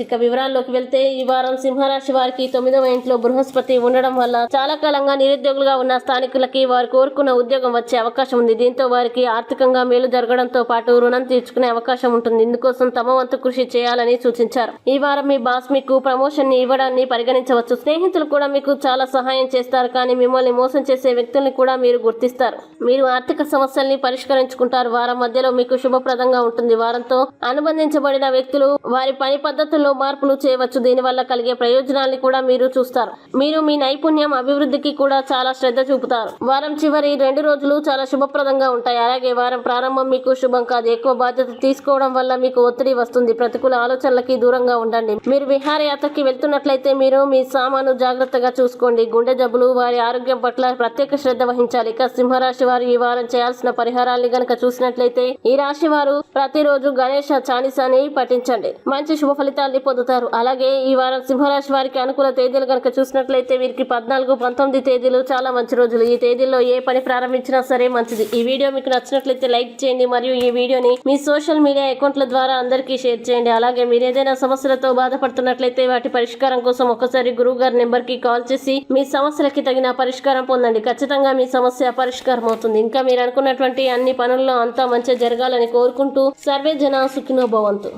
ఇక వివరాల్లోకి వెళ్తే ఈ వారం సింహరాశి వారికి తొమ్మిదవ ఇంట్లో బృహస్పతి ఉండడం వల్ల చాలా కాలంగా నిరుద్యోగులుగా ఉన్న స్థానికులకి వారు కోరుకున్న ఉద్యోగం వచ్చే అవకాశం ఉంది. దీంతో వారికి ఆర్థికంగా మేలు జరగడంతో పాటు రుణం తీర్చుకునే అవకాశం ఉంటుంది. ఇందుకోసం తమ వంతు కృషి చేయాలని సూచించారు. ఈ వారం మీ బాస్ మీకు ప్రమోషన్ని ఇవ్వడాన్ని పరిగణించవచ్చు. స్నేహితులు కూడా మీకు చాలా సహాయం చేస్తారు. కానీ మిమ్మల్ని మోసం చేసే వ్యక్తుల్ని కూడా మీరు గుర్తిస్తారు. మీరు ఆర్థిక సమస్యల్ని పరిష్కరించుకుంటారు. వారం మధ్యలో మీకు శుభప్రదంగా ఉంటుంది. వారంతో అనుబంధించబడిన వ్యక్తులు వారి పని పద్ధతుల్లో మార్పులు చేయవచ్చు. దీనివల్ల కలిగే ప్రయోజనాల్ని కూడా మీరు చూస్తారు. మీరు మీ నైపుణ్యం అభివృద్ధికి కూడా చాలా శ్రద్ధ చూపుతారు. వారం చివరి రెండు రోజులు చాలా శుభప్రదంగా ఉంటాయి. అలాగే వారం ప్రారంభం మీకు శుభం కాదు. ఎక్కువ బాధ్యత తీసుకోవడం వల్ల మీకు ఒత్తిడి వస్తుంది. ప్రతికూల ఆలోచనలకి దూరంగా ఉండండి. మీరు విహారయాత్రకి వెళ్తున్నట్లయితే మీరు మీ సామాను జాగ్రత్తగా చూసుకోండి. గుండె జబ్బులు వారి ఆరోగ్యం పట్ల ప్రత్యేక శ్రద్ధ వహించాలి. ఇక సింహరాశి వారు ఈ వారం చేయాల్సిన పరిహారాల్ని గనక చూసినట్లయితే ఈ రాశి వారు ప్రతిరోజు గణేష చాలీసాని పఠించండి. మంచి శుభ ఫలితాన్ని పొందుతారు. అలాగే ఈ వారం సింహరాశి వారికి అనుకూల తేదీలు కనుక చూసినట్లయితే వీరికి పద్నాలుగు పంతొమ్మిది తేదీలు చాలా మంచి రోజులు. ఈ తేదీల్లో ఏ పని ప్రారంభించినా సరే మంచిది. ఈ వీడియో మీకు నచ్చినట్లయితే లైక్ చేయండి మరియు ఈ వీడియోని మీ సోషల్ మీడియా అకౌంట్ల ద్వారా అందరికీ షేర్ చేయండి. అలాగే మీరు ఏదైనా సమస్యలతో బాధపడుతున్నట్లయితే వాటి పరిష్కారం కోసం ఒకసారి గురువు గారి నెంబర్కి కాల్ చేసి మీ సమస్యలకి తగిన పరిష్కారం పొందండి. ఖచ్చితంగా మీ సమస్య పరిష్కారం అవుతుంది. ఇంకా మీరు అనుకున్నటువంటి అన్ని పనుల్లో అంతా మంచి జరగాలని కోరుకుంటూ సర్వే జన సుఖినో భవంతు.